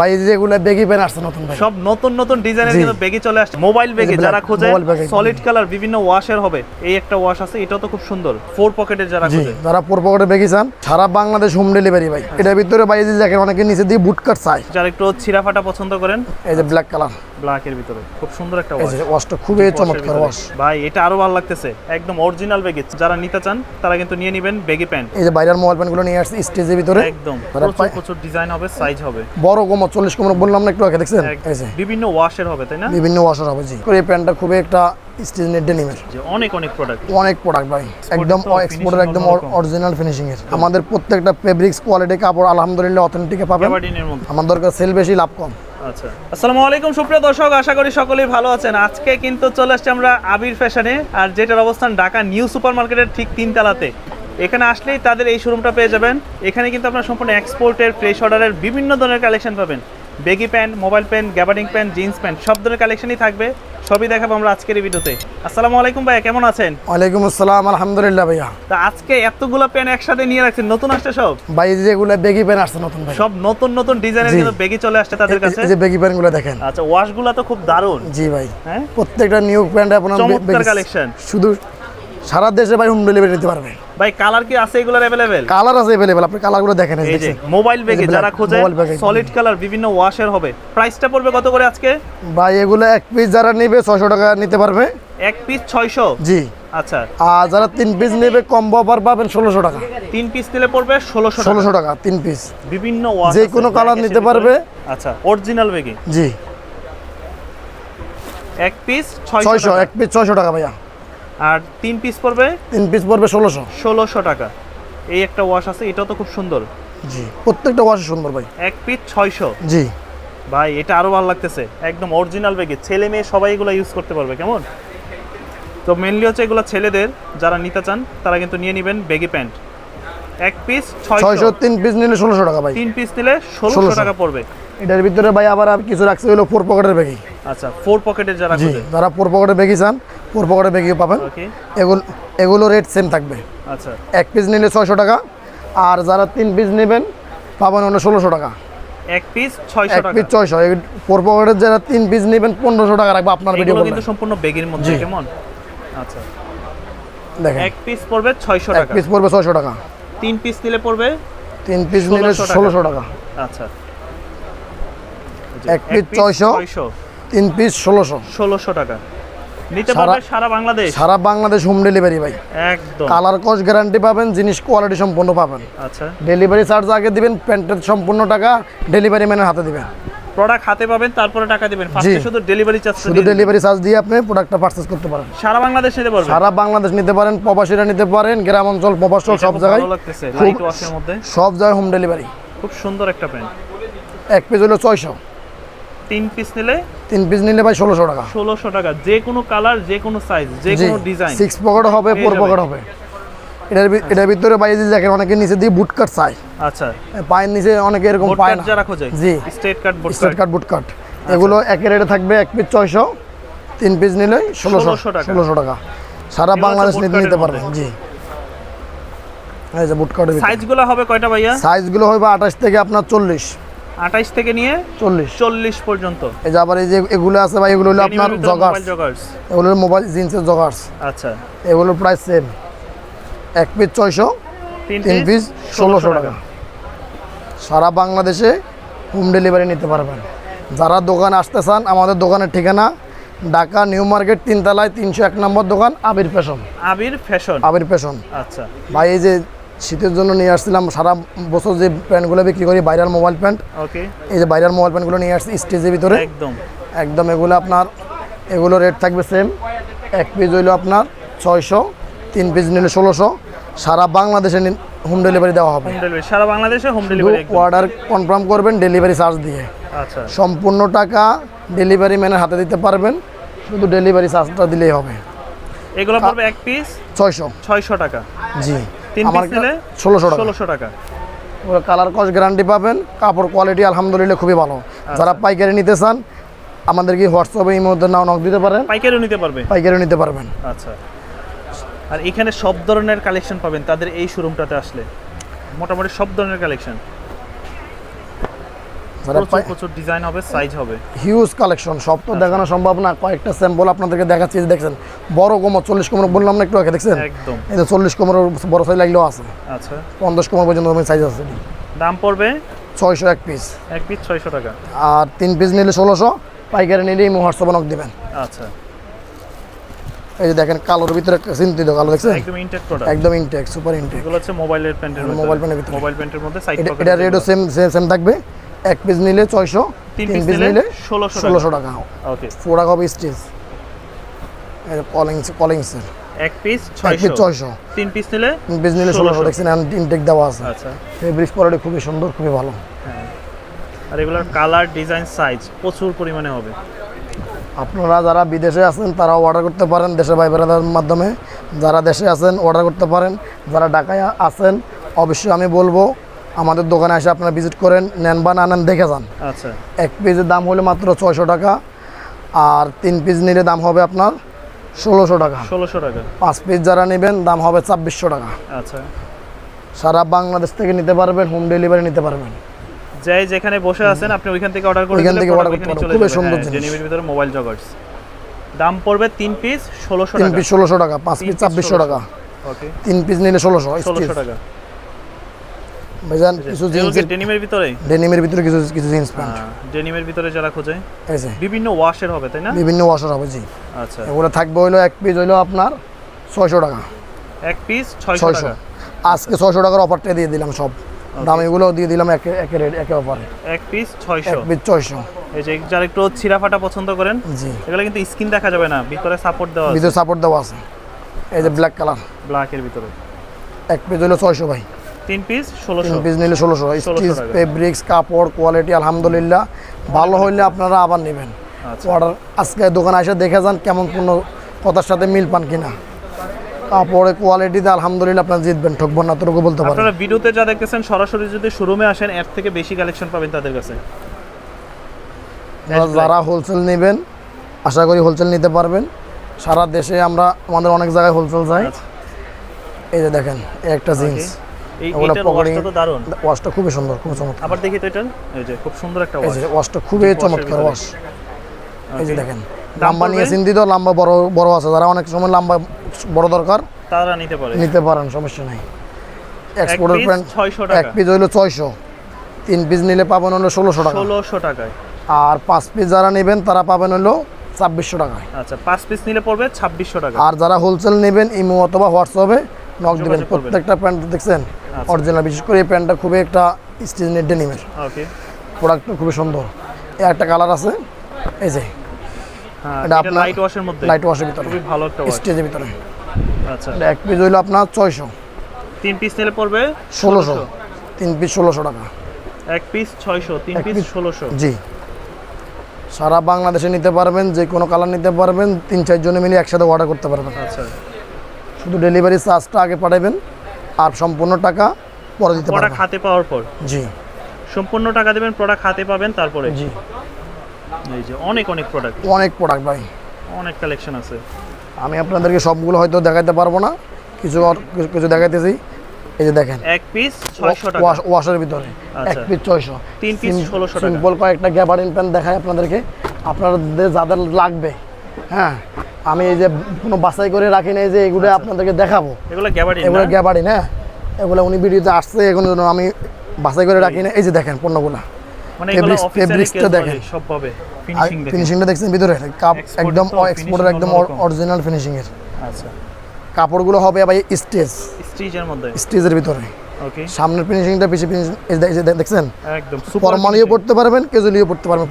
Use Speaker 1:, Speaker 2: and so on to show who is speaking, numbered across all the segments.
Speaker 1: ভাই যেগুলো baggy pen আসছে নতুন ভাই।
Speaker 2: সব নতুন নতুন ডিজাইনের কিন্তু বেগে চলে আসছে। মোবাইল বেগি যারা খোঁজে। সলিড কালার বিভিন্ন ওয়াশের হবে। এই একটা ওয়াশ আছে এটাও তো খুব সুন্দর। ফোর পকেটের যারা খোঁজে।
Speaker 1: যারা ফোর পকেটে বেগি চান সারা বাংলাদেশ হোম ডেলিভারি ভাই। এটার ভিতরে ভাই যে দেখেন অনেকে নিচে দিয়ে বুট কাট চাই
Speaker 2: যারা একটু ছিঁড়া ফাটা পছন্দ করেন।
Speaker 1: এই যে ব্ল্যাক কালার
Speaker 2: ব্ল্যাকের ভিতরে। খুব সুন্দর একটা ওয়াশ
Speaker 1: ওয়াশটা খুবই চমৎকার ওয়াশ
Speaker 2: ভাই এটা আরও ভালো লাগতেছে। একদম অরিজিনাল বেগে যারা নিতে চান তারা কিন্তু নিয়ে নেবেন বেগি প্যান্ট
Speaker 1: এই যে বাইরের মোবাইল প্যান্টগুলো নিয়ে আসছে স্টেজের ভিতরে।
Speaker 2: একদম। প্রচুর প্রচুর ডিজাইন হবে সাইজ হবে।
Speaker 1: বড় কোমর চল্লিশ কোমর বললাম না একটু আগে দেখছেন?
Speaker 2: এক-
Speaker 1: এই যে।
Speaker 2: বিভিন্ন ওয়াশের হবে তাই না?
Speaker 1: বিভিন্ন ওয়াশার হবে জি। এই প্যান্টটা খুবই একটা স্টেজ নেট ডেনিমের
Speaker 2: অনেক অনেক প্রোডাক্ট
Speaker 1: অনেক প্রোডাক্ট ভাই। একদম এক্সপোর্টের একদম অরিজিনাল ফিনিশিং এর। আমাদের প্রত্যেকটা ফেব্রিক্স কোয়ালিটি কাপড় আলহামদুলিল্লাহ অথেন্টিকে পাবেন। আমার দরকার সেল বেশি লাভ কম।
Speaker 2: আচ্ছা। আসসালামু আলাইকুম, সুপ্রিয় দর্শক, আশা করি সকলেই ভালো আছেন। আজকে কিন্তু চলে আসছি আমরা আবির ফ্যাশনে, আর যেটার অবস্থান ঢাকা নিউ সুপার মার্কেটের ঠিক তিনতলাতে এখানে আসলেই তাদের এই শোরুমটা পেয়ে যাবেন। এখানে কিন্তু আপনার সম্পূর্ণ এক্সপোর্টের ফ্রেশ অর্ডারের বিভিন্ন ধরনের কালেকশন পাবেন। Baggy pant mobile pant gabardine pant jeans pant সব ধরনের কালেকশনই থাকবে। সবই দেখাবো আমরা আজকের এই ভিডিওতে। আসসালামু আলাইকুম ভাইয়া কেমন আছেন?
Speaker 1: ওয়ালাইকুম আসসালাম আলহামদুলিল্লাহ ভাইয়া।
Speaker 2: তা আজকে এতগুলো প্যান্ট একসাথে নিয়ে রাখছেন নতুন আসছে সব?
Speaker 1: ভাই যেগুলো বেগি প্যান্ট আসছে নতুন ভাই।
Speaker 2: সব নতুন নতুন ডিজাইনের। কিন্তু বেগি চলে আসছে তাদের কাছে?
Speaker 1: এই যে বেগি প্যান্টগুলো দেখেন।
Speaker 2: আচ্ছা ওয়াশগুলো তো খুব দারুণ।
Speaker 1: জি ভাই।
Speaker 2: হ্যাঁ?
Speaker 1: প্রত্যেকটা নিউ প্যান্ট আপনার
Speaker 2: চমৎকার কালেকশন
Speaker 1: শুধু সারা দেশে ভাই হোম ডেলিভারি নিতে পারবে।
Speaker 2: ভাই কালার কি আছে এগুলোর অ্যাভেলেবেল
Speaker 1: কালার আছে অ্যাভেলেবেল আপনি কালারগুলো দেখেন এই
Speaker 2: যে মোবাইল
Speaker 1: ব্যাগে
Speaker 2: যারা খোঁজে। সলিড কালার বিভিন্ন ওয়াশের হবে। প্রাইসটা পড়বে কত করে আজকে?
Speaker 1: ভাই এগুলো এক পিস যারা নেবে ছয়শো টাকা নিতে পারবে।
Speaker 2: এক পিস ছয়শো?
Speaker 1: জি।
Speaker 2: আচ্ছা।
Speaker 1: আর যারা তিন পিস নেবে কম্বো অফার পাবেন ষোলোশো টাকা।
Speaker 2: তিন পিস নিলে পড়বে ষোলোশো
Speaker 1: ষোলোশো টাকা তিন পিস
Speaker 2: বিভিন্ন ওয়াশ
Speaker 1: যে কোনো
Speaker 2: এর
Speaker 1: নিতে পারবে।
Speaker 2: আচ্ছা অরিজিনাল ব্যাগে
Speaker 1: জি।
Speaker 2: এক পিস ছয়শো
Speaker 1: ছয়শো এক পিস ছয়শো টাকা ভাইয়া।
Speaker 2: আর তিন পিস পড়বে?
Speaker 1: তিন পিস পড়বে ষোলোশো।
Speaker 2: ষোলোশো টাকা। এই একটা ওয়াশ আছে এটাও তো খুব সুন্দর।
Speaker 1: জি প্রত্যেকটা ওয়াশ সুন্দর ভাই।
Speaker 2: এক পিস ছয়শো।
Speaker 1: জি।
Speaker 2: ভাই এটা আরও ভালো লাগতেছে। একদম অরিজিনাল বেগে ছেলে মেয়ে সবাই এগুলো ইউজ করতে পারবে কেমন? তো মেনলি হচ্ছে এগুলো ছেলেদের যারা নিতে চান তারা কিন্তু নিয়ে নেবেন বেগি প্যান্ট এক পিস
Speaker 1: ছয়শো। তিন পিস নিলে ষোলোশো টাকা ভাই।
Speaker 2: তিন পিস নিলে ষোলোশো টাকা পড়বে।
Speaker 1: এটার ভিতরে ভাই আবার কিছু রাখছে হলো ফোর পকেটের ব্যাগি
Speaker 2: আচ্ছা ফোর পকেটের যারা
Speaker 1: যারা ফোর পকেটের ব্যাগি চান ফোর পকেটের ব্যাগিও পাবেন। এগুলো এগুলো রেট সেম থাকবে।
Speaker 2: আচ্ছা।
Speaker 1: এক পিস নিলে ছয়শো টাকা আর যারা তিন পিস নেবেন পাবেন হলো ষোলোশো টাকা।
Speaker 2: এক পিস ছয়শো
Speaker 1: এক পিস ছয়শো ফোর পকেটের যারা তিন পিস নেবেন পনেরোশো টাকা রাখব আপনার ভিডিও
Speaker 2: কিন্তু সম্পূর্ণ বেগের মধ্যে কেমন? আচ্ছা।
Speaker 1: দেখেন।
Speaker 2: এক পিস পড়বে ছয়শো
Speaker 1: এক
Speaker 2: টাকা।
Speaker 1: পিস পড়বে ছয়শো টাকা।
Speaker 2: তিন পিস নিলে পড়বে
Speaker 1: তিন পিস নিলে ষোলোশো টাকা।
Speaker 2: আচ্ছা।
Speaker 1: এক পিস
Speaker 2: ছয়শো
Speaker 1: তিন পিস ষোলোশো।
Speaker 2: ষোলোশো টাকা। নিতে পারবে সারা বাংলাদেশ?
Speaker 1: সারা বাংলাদেশ হোম ডেলিভারি ভাই।
Speaker 2: একদম।
Speaker 1: কালার কস্ট গ্যারান্টি পাবেন জিনিস কোয়ালিটি সম্পূর্ণ পাবেন।
Speaker 2: আচ্ছা।
Speaker 1: ডেলিভারি চার্জ আগে দিবেন প্যান্টের সম্পূর্ণ টাকা ডেলিভারি ম্যানের হাতে দিবেন।
Speaker 2: প্রোডাক্ট হাতে পাবেন তারপরে টাকা দিবেন। ফার্স্টে শুধু ডেলিভারি চার্জ
Speaker 1: শুধু ডেলিভারি চার্জ দিয়ে আপনি প্রোডাক্টটা পারচেস করতে পারেন।
Speaker 2: সারা বাংলাদেশ নিতে পারবেন
Speaker 1: সারা বাংলাদেশ নিতে পারেন প্রবাসীরা নিতে পারেন গ্রাম অঞ্চল প্রবাসল সব জায়গায়
Speaker 2: লাইট ওয়াশের মধ্যে।
Speaker 1: সব জায়গায় হোম ডেলিভারি
Speaker 2: খুব সুন্দর একটা প্যান্ট
Speaker 1: এক পিস হলো ছয়শো।
Speaker 2: তিন পিস নিলে
Speaker 1: তিন পিস নিলে ভাই ষোলোশো টাকা।
Speaker 2: ষোলোশো টাকা। যে কোনো কালার যে কোনো সাইজ যে কোনো ডিজাইন
Speaker 1: সিক্স পকেট হবে ফোর পকেট হবে। এটার এটার ভিতরে এই যে দেখেন অনেকে নিচে দিয়ে বুট কাট চায়।
Speaker 2: আচ্ছা।
Speaker 1: পায়ের নিচে অনেকে এরকম পায় না।
Speaker 2: যারা খোঁজে
Speaker 1: ji.
Speaker 2: Straight cut boot
Speaker 1: straight
Speaker 2: cut
Speaker 1: boot cut এগুলো একের রেটে থাকবে এক পিস ছয়শো তিন পিস নিলে ষোলোশো। ষোলোশো টাকা। সারা বাংলাদেশ নিতে নিতে পারবেন জি। এই যে বুট কাটের
Speaker 2: সাইজগুলো হবে কয়টা ভাইয়া?
Speaker 1: সাইজগুলো হবে আঠাশ থেকে আপনার চল্লিশ।
Speaker 2: আঠাইশ থেকে নিয়ে
Speaker 1: চল্লিশ।
Speaker 2: চল্লিশ পর্যন্ত।
Speaker 1: এই যে আবার এই যে এগুলো আছে ভাই এগুলো হলো আপনার জগার্স এগুলো মোবাইল জিন্সের জগার্স
Speaker 2: আচ্ছা।
Speaker 1: এগুলোর প্রাইস সেম এক পিস ছয়শো
Speaker 2: তিন
Speaker 1: পিস ষোলোশো টাকা। সারা বাংলাদেশে হোম ডেলিভারি নিতে পারবেন। যারা দোকানে আসতে চান আমাদের দোকানের ঠিকানা ঢাকা নিউ মার্কেট তিনতলায় তিনশো এক নম্বর দোকান Abir fashion.
Speaker 2: Abir fashion.
Speaker 1: Abir fashion.
Speaker 2: আচ্ছা।
Speaker 1: ভাই এই যে শীতের জন্য নিয়ে আসছিলাম। সারা বছর যে প্যান্টগুলো বিক্রি করি বাইরের মোবাইল প্যান্ট।
Speaker 2: ওকে
Speaker 1: এই যে বাইরের মোবাইল প্যান্টগুলো নিয়ে আসছি স্টেজের ভিতরে।
Speaker 2: একদম।
Speaker 1: একদম এগুলো আপনার এগুলো রেট থাকবে সেম এক পিস হইল আপনার ছয়শো তিন পিস নিলে ষোলোশো। সারা বাংলাদেশে হোম ডেলিভারি দেওয়া হবে।
Speaker 2: সারা বাংলাদেশে হোম ডেলিভারি
Speaker 1: অর্ডার কনফার্ম করবেন ডেলিভারি চার্জ দিয়ে।
Speaker 2: আচ্ছা।
Speaker 1: সম্পূর্ণ টাকা ডেলিভারি ম্যানের হাতে দিতে পারবেন। শুধু ডেলিভারি চার্জটা দিলেই হবে।
Speaker 2: এগুলো পড়বে এক পিস
Speaker 1: ছয়শো।
Speaker 2: ছয়শো টাকা।
Speaker 1: জি। আমার ষোলোশো টাকা।
Speaker 2: ষোলোশো টাকা।
Speaker 1: কালার কস্ট গ্যারান্টি পাবেন কাপড় কোয়ালিটি আলহামদুলিল্লাহ খুবই ভালো।
Speaker 2: আচ্ছা।
Speaker 1: যারা পাইকারি নিতে চান আমাদেরকে হোয়াটসঅ্যাপে এই মধ্যে নাও নক দিতে পারেন।
Speaker 2: পাইকারিও নিতে পারবে?
Speaker 1: পাইকারি নিতে পারবেন।
Speaker 2: আচ্ছা। আর এখানে সব ধরনের কালেকশন পাবেন তাদের এই শোরুমটাতে আসলে। মোটামুটি সব ধরনের কালেকশন প্রচুর প্রচুর ডিজাইন হবে সাইজ হবে।
Speaker 1: হিউজ কালেকশন সব তো দেখানো সম্ভব না। কয়েকটা স্যাম্পল আপনাদেরকে দেখাচ্ছি দেখছেন বড় কোমর চল্লিশ কোমর বললাম না একটু আগে দেখছেন?
Speaker 2: একদম।
Speaker 1: এই যে চল্লিশ কোমর বড় সাইজ লাগলেও আছে।
Speaker 2: আচ্ছা।
Speaker 1: পঞ্চাশ কোমর পর্যন্ত সাইজ আছে।
Speaker 2: দাম পড়বে?
Speaker 1: ছয়শো এক পিস
Speaker 2: এক পিস ছয়শো টাকা।
Speaker 1: আর তিন পিস নিলে ষোলোশো পাইকারি নিলে ইমো হোয়াটসঅ্যাপে নক দেবেন।
Speaker 2: আচ্ছা।
Speaker 1: এই যে দেখেন কালোর ভিতরে একটা চিন্তিত কালো দেখছেন?
Speaker 2: একদম ইনটেক প্রোডাক্ট
Speaker 1: একদম ইনটেক সুপার ইনটেক
Speaker 2: এগুলো হচ্ছে মোবাইলের প্যান্টের
Speaker 1: মোবাইল প্যান্টের ভিতরে।
Speaker 2: মোবাইল প্যান্টের মধ্যে সাইড পকেট
Speaker 1: এটা রেটও সেম সেম থাকবে। এক পিস নিলে ছয়শো
Speaker 2: তিন
Speaker 1: পিস
Speaker 2: নিলে
Speaker 1: নিলে
Speaker 2: 1600
Speaker 1: ষোলোশো টাকা।
Speaker 2: ওকে
Speaker 1: ফোড়া হবে স্টেজ কলিংস কলিংসের
Speaker 2: এক পিস
Speaker 1: পিস ছয়শো।
Speaker 2: তিন পিস নিলে
Speaker 1: তিন পিস নিলে ষোলোশো। দেখছেন ইনটেক দেওয়া আছে।
Speaker 2: আচ্ছা।
Speaker 1: কোয়ালিটি খুবই সুন্দর খুবই ভালো।
Speaker 2: হ্যাঁ। আর এগুলোর কালার ডিজাইন সাইজ প্রচুর পরিমাণে হবে।
Speaker 1: আপনারা যারা বিদেশে আছেন তারাও অর্ডার করতে পারেন দেশের ভাই বেড়াদের মাধ্যমে। যারা দেশে আছেন অর্ডার করতে পারেন। যারা ঢাকায় আছেন অবশ্যই আমি বলব আমাদের দোকানে এসে আপনারা ভিজিট করেন নেন বা না নেন দেখে যান।
Speaker 2: আচ্ছা।
Speaker 1: এক পিসের দাম হলো মাত্র ছয়শো টাকা আর তিন পিস নিলে দাম হবে আপনার ষোলোশো টাকা।
Speaker 2: ষোলোশো টাকা।
Speaker 1: পাঁচ পিস যারা নেবেন দাম হবে ছাব্বিশশো টাকা।
Speaker 2: আচ্ছা।
Speaker 1: সারা বাংলাদেশ থেকে নিতে পারবেন হোম ডেলিভারি নিতে পারবেন।
Speaker 2: যাই যেখানে বসে আছেন আপনি ওইখান থেকে অর্ডার করে
Speaker 1: ওইখান থেকে order করতে পারেন। খুবই সুন্দর
Speaker 2: হ্যাঁ,
Speaker 1: জিনিস।
Speaker 2: ভিতরে মোবাইল জগার্স দাম পড়বে তিন পিস ষোলোশো
Speaker 1: তিন পিস ষোলোশো টাকা পাঁচ পিস ছাব্বিশশো টাকা।
Speaker 2: ওকে
Speaker 1: তিন পিস নিলে ষোলোশো
Speaker 2: ষোলোশো টাকা।
Speaker 1: ভাইজান কিছু জিন্সের
Speaker 2: ডেনিমের ভিতরে?
Speaker 1: ডেনিমের ভিতরে কিছু কিছু জিন্স প্যান্ট।
Speaker 2: ডেনিমের ভিতরে যারা খোঁজে? বিভিন্ন ওয়াশের হবে তাই না?
Speaker 1: বিভিন্ন ওয়াশার হবে জি।
Speaker 2: আচ্ছা।
Speaker 1: এগুলো থাকবে হইল এক পিস হইল আপনার ছয়শো টাকা।
Speaker 2: এক পিস ছয়শো
Speaker 1: ছয়শো।
Speaker 2: টাকা?
Speaker 1: আজকে ছয়শো টাকার অফারটা দিয়ে দিলাম সব। দাম এগুলো দিয়ে দিলাম একে একে রেট একে অফারে
Speaker 2: এক পিস
Speaker 1: এক
Speaker 2: ছয়শো
Speaker 1: পিস ছয়শো।
Speaker 2: এই যে যারা একটু ছিঁড়া ফাটা পছন্দ করেন
Speaker 1: জি।
Speaker 2: এগুলো কিন্তু স্কিন দেখা যাবে না ভিতরে সাপোর্ট দেওয়া আছে।
Speaker 1: ভিতরে সাপোর্ট দেওয়া আছে। এই যে ব্ল্যাক কালার
Speaker 2: ব্ল্যাকের ভিতরে।
Speaker 1: এক পিস হইল ছয়শো ভাই।
Speaker 2: তিন পিস ষোলোশো।
Speaker 1: তিন পিস নিলে ষোলোশো। স্টিচ। ফেব্রিক্স কাপড় কোয়ালিটি আলহামদুলিল্লাহ। ভালো হইলে আপনারা আবার নেবেন।
Speaker 2: আচ্ছা।
Speaker 1: অর্ডার আজকে দোকানে এসে দেখে যান কেমন কোনো কথার সাথে মিল পান কিনা। কাপড়ের কোয়ালিটিতে আলহামদুলিল্লাহ আপনারা জিতবেন ঠকবেন না তোরকু বলতে পারেন।
Speaker 2: আপনারা ভিডিওতে যা দেখতেছেন সরাসরি যদি শোরুমে আসেন এর থেকে বেশি কালেকশন পাবেন তাদের কাছে।
Speaker 1: যারা হোলসেল নেবেন আশা করি হোলসেল নিতে পারবেন। সারা দেশে আমরা আমাদের অনেক জায়গায় হোলসেল যাই
Speaker 2: আচ্ছা।
Speaker 1: এই যে দেখেন এই একটা জিন্স।
Speaker 2: এই এটার ওয়াশটা তো দারুণ।
Speaker 1: ওয়াশটা খুবই সুন্দর খুবই চমৎকার।
Speaker 2: আবার দেখি তো এটা এই যে খুব সুন্দর একটা
Speaker 1: এই যে ওয়াশটা খুবই চমৎকার ওয়াশ এই যে দেখেন
Speaker 2: দাম
Speaker 1: লাম্বা নিয়ে চিন্তিত লাম্বা বড় বড় আছে। যারা অনেক সময় লাম্বা বড় দরকার
Speaker 2: তারা নিতে পারে।
Speaker 1: নিতে পারেন সমস্যা নাই। এক্সপোর্টের প্যান্ট
Speaker 2: 600
Speaker 1: এক পিস তিন পিস নিলে পাবেন হলো টাকা।
Speaker 2: টাকায়।
Speaker 1: আর পাঁচ পিস যারা নেবেন তারা পাবেন হলো ছাব্বিশশো টাকায়।
Speaker 2: আচ্ছা পাঁচ পিস নিলে পড়বে ছাব্বিশশো টাকা।
Speaker 1: আর যারা হোলসেল নেবেন ইমো অথবা হোয়াটসঅ্যাপে নক দিবেন। প্রত্যেকটা প্যান্ট দেখছেন। অরিজিনাল বিশেষ করে এই প্যান্টটা খুবই একটা স্টিচ নেট ডেনিমের।
Speaker 2: ওকে
Speaker 1: প্রোডাক্টটা খুবই সুন্দর। এই একটা কালার আছে এই যে।
Speaker 2: হ্যাঁ
Speaker 1: এটা
Speaker 2: এটা
Speaker 1: আপনার-
Speaker 2: লাইট ওয়াশের মধ্যে?
Speaker 1: লাইট ওয়াশের ভিতরে।
Speaker 2: খুবই ভালো একটা
Speaker 1: স্টেজের ভিতরে।
Speaker 2: আচ্ছা।
Speaker 1: এক পিস হইল আপনার ছয়শো।
Speaker 2: তিন পিস নিলে পড়বে
Speaker 1: ষোলোশো। তিন পিস ষোলোশো টাকা।
Speaker 2: এক পিস ছয়শো তিন পিস ষোলোশো।
Speaker 1: জি। সারা বাংলাদেশে নিতে পারবেন যে কোনো কালার নিতে পারবেন তিন চারজনে মিলে একসাথে অর্ডার করতে পারবেন।
Speaker 2: আচ্ছা।
Speaker 1: শুধু ডেলিভারি চার্জটা আগে পাঠাবেন। আর সম্পূর্ণ টাকা পরে দিতে পারবেন
Speaker 2: হাতে পাওয়ার পর?
Speaker 1: জি।
Speaker 2: সম্পূর্ণ টাকা দেবেন প্রোডাক্ট হাতে পাবেন তারপরে?
Speaker 1: জি।
Speaker 2: এই যে অনেক অনেক প্রোডাক্ট
Speaker 1: অনেক প্রোডাক্ট ভাই।
Speaker 2: অনেক কালেকশন আছে।
Speaker 1: আমি আপনাদেরকে সবগুলো হয়তো দেখাতে পারব না। কিছু আর- কিছু- দেখাইতেছি। এই যে দেখেন।
Speaker 2: এক পিস ছয়শো টাকা।
Speaker 1: ওয়াশ- ওয়াশের ভিতরে। এক
Speaker 2: আচ্ছা।
Speaker 1: পিস ছয়শো।
Speaker 2: তিন piece 1600 টাকা।
Speaker 1: সিম্পল কয়েকটা গ্যাবারিন প্যান্ট দেখাই আপনাদেরকে। আপনাদের যাদের লাগবে হ্যাঁ আমি এই যে কোনো বাছাই করে রাখি নাই যে এগুলো আপনাদেরকে দেখাবো।
Speaker 2: এগুলো
Speaker 1: এগুলো
Speaker 2: না?
Speaker 1: হ্যাঁ। এগুলো উনি ভিডিওতে আসছে এখন জন্য আমি বাছাই করে রাখি না এই যে দেখেন পণ্যগুলো।
Speaker 2: মানে
Speaker 1: fabricsটা দেখেন।
Speaker 2: সব পাবে
Speaker 1: ফিনিশিংটা দেখছেন ভিতরে? কাপ একদম এক্সপোর্টের একদম অরিজিনাল ফিনিশিং এর।
Speaker 2: আচ্ছা।
Speaker 1: কাপড়গুলো হবে স্টেজ
Speaker 2: স্টিচের মধ্যে?
Speaker 1: স্টেজের ভিতরে।
Speaker 2: ওকে
Speaker 1: সামনের ফিনিশিংটা বেশি ফিনিশিং দেখছেন?
Speaker 2: একদম সুপার
Speaker 1: ফরমালিও পড়তে পারবেন ক্যাজুয়ালিও পড়তে পারবেন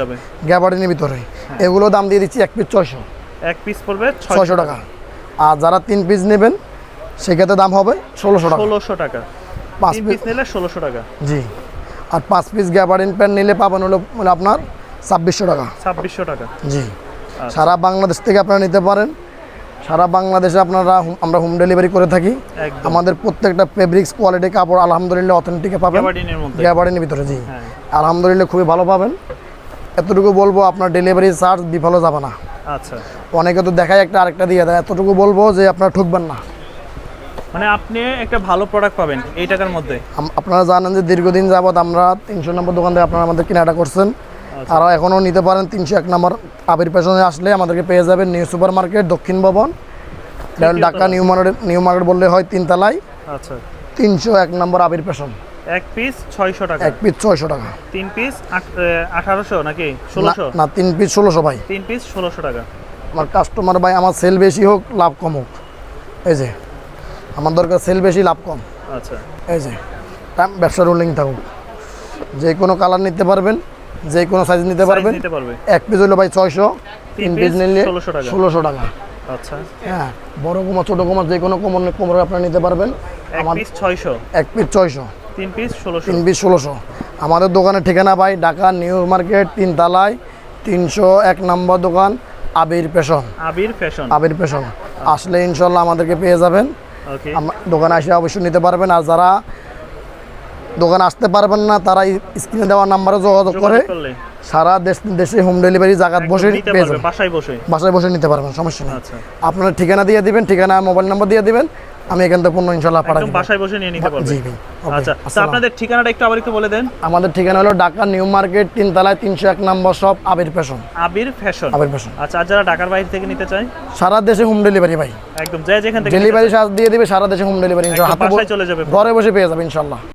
Speaker 2: যাবে।
Speaker 1: গ্যাবার্ডিনের ভিতরে। এগুলো দাম দিয়ে দিচ্ছি এক পিস ছয়শো।
Speaker 2: এক পিস পড়বে
Speaker 1: ছয়শো টাকা। আর যারা তিন পিস নেবেন সেক্ষেত্রে দাম হবে ষোলোশো টাকা।
Speaker 2: ষোলোশো টাকা।
Speaker 1: পাঁচ পিস
Speaker 2: নিলে ষোলোশো টাকা।
Speaker 1: জি। আর পাঁচ পিস গ্যাবার্ডিন প্যান্ট নিলে পাবেন হলো মানে আপনার ছাব্বিশশো টাকা।
Speaker 2: ছাব্বিশশো টাকা।
Speaker 1: জি।
Speaker 2: আচ্ছা।
Speaker 1: সারা বাংলাদেশ থেকে আপনারা নিতে পারেন। সারা বাংলাদেশে আপনারা আমরা হোম ডেলিভারি করে থাকি। আমাদের প্রত্যেকটা ফেব্রিক্স কোয়ালিটি কাপড় আলহামদুলিল্লাহ অথেন্টিকে পাবেন।
Speaker 2: গ্যাবার্ডিনের
Speaker 1: ভিতরে জি।
Speaker 2: হ্যাঁ।
Speaker 1: আলহামদুলিল্লাহ খুবই ভালো পাবেন। এতটুকু বলব আপনার ডেলিভারি চার্জ বিফলে যাবে না।
Speaker 2: আচ্ছা।
Speaker 1: অনেকে তো দেখায় একটা আরেকটা দিয়ে দেয় এতটুকু বলব যে আপনারা ঠকবেন না।
Speaker 2: মানে আপনি একটা ভালো প্রোডাক্ট পাবেন এই টাকার মধ্যে।
Speaker 1: আপনারা জানেন যে দীর্ঘদিন যাবৎ আমরা তিনশো নম্বর দোকান থেকে আপনারা আমাদের কেনাটা করছেন।
Speaker 2: আচ্ছা।
Speaker 1: আর এখনও নিতে পারেন তিনশো এক নম্বর আবির পেছনে আসলে আমাদেরকে পেয়ে যাবেন নিউ সুপার মার্কেট দক্ষিণ ভবন। Dhaka new market new market বললে হয় তিনতলায়।
Speaker 2: আচ্ছা।
Speaker 1: তিনশো এক নম্বর আবির পেছন।
Speaker 2: এক পিস ছয়শো টাকা।
Speaker 1: এক পিস ছয়শো টাকা।
Speaker 2: তিন পিস আঠারোশো নাকি
Speaker 1: না-
Speaker 2: ষোলোশো?
Speaker 1: না তিন পিস ষোলোশো ভাই।
Speaker 2: তিন পিস ষোলোশো টাকা।
Speaker 1: আমার কাস্টমার ভাই আমার সেল বেশি হোক লাভ কম হোক। এই যে আমার দরকার সেল বেশি লাভ কম।
Speaker 2: আচ্ছা।
Speaker 1: এই যে ব্যবসা রোলিং থাকুক। যে কোনো কালার নিতে পারবেন যে কোনো সাইজ নিতে পারবেন।
Speaker 2: নিতে পারবে।
Speaker 1: এক পিস হলো ভাই ছয়শো। তিন পিস নিলে
Speaker 2: 1600 টাকা।
Speaker 1: ষোলোশো টাকা।
Speaker 2: আচ্ছা।
Speaker 1: হ্যাঁ বড় কোমর ছোটো কোমর যে কোনো কোমর কোমর আপনারা নিতে পারবেন।
Speaker 2: এক
Speaker 1: আমার
Speaker 2: পিস ছয়শো।
Speaker 1: এক পিস ছয়শো।
Speaker 2: তিন পিস ষোলোশো।
Speaker 1: তিন পিস ষোলোশো। আমাদের দোকানের ঠিকানা ভাই ঢাকা নিউ মার্কেট তিনতলায় তিনশো এক নম্বর দোকান Abir fashion
Speaker 2: Abir fashion.
Speaker 1: Abir fashion আসলে ইনশাল্লাহ আমাদেরকে পেয়ে যাবেন। দোকানে এসে অবশ্যই নিতে পারবেন। আর যারা দোকানে আসতে পারবেন না তারা স্ক্রিনে দেওয়া নাম্বারে যোগাযোগ করে সারা দেশ দেশে হোম ডেলিভারি জায়গাত বসে পেয়ে যাবেন।
Speaker 2: বাসায় বসে।
Speaker 1: বাসায় বসে নিতে পারবেন সমস্যা নেই।
Speaker 2: আচ্ছা।
Speaker 1: আপনার ঠিকানা দিয়ে দিবেন ঠিকানা মোবাইল নাম্বার দিয়ে দিবেন। আমি এখান থেকে পণ্য ইনশাল্লাহ পাঠাই
Speaker 2: একদম বাসায় বসে নিয়ে নিতে পারবে।
Speaker 1: জি ভাই ওকে,
Speaker 2: আচ্ছা তো আপনাদের ঠিকানাটা একটু আবার একটু বলে দেন।
Speaker 1: আমাদের ঠিকানা হলো ঢাকা নিউ মার্কেট তিনতলায় তিনশো এক নম্বর shop Abir fashion.
Speaker 2: Abir fashion.
Speaker 1: Abir fashion.
Speaker 2: আচ্ছা আর যারা ঢাকার বাইরে থেকে নিতে চায়?
Speaker 1: সারা দেশে হোম ডেলিভারি ভাই।
Speaker 2: একদম যে যেখান থেকে
Speaker 1: ডেলিভারি চার্জ দিয়ে দিবে সারা দেশে হোম ডেলিভারি
Speaker 2: ইনশাআল্লাহ। বাসায় চলে যাবে।
Speaker 1: ঘরে বসে পেয়ে যাবে ইনশাল্লাহ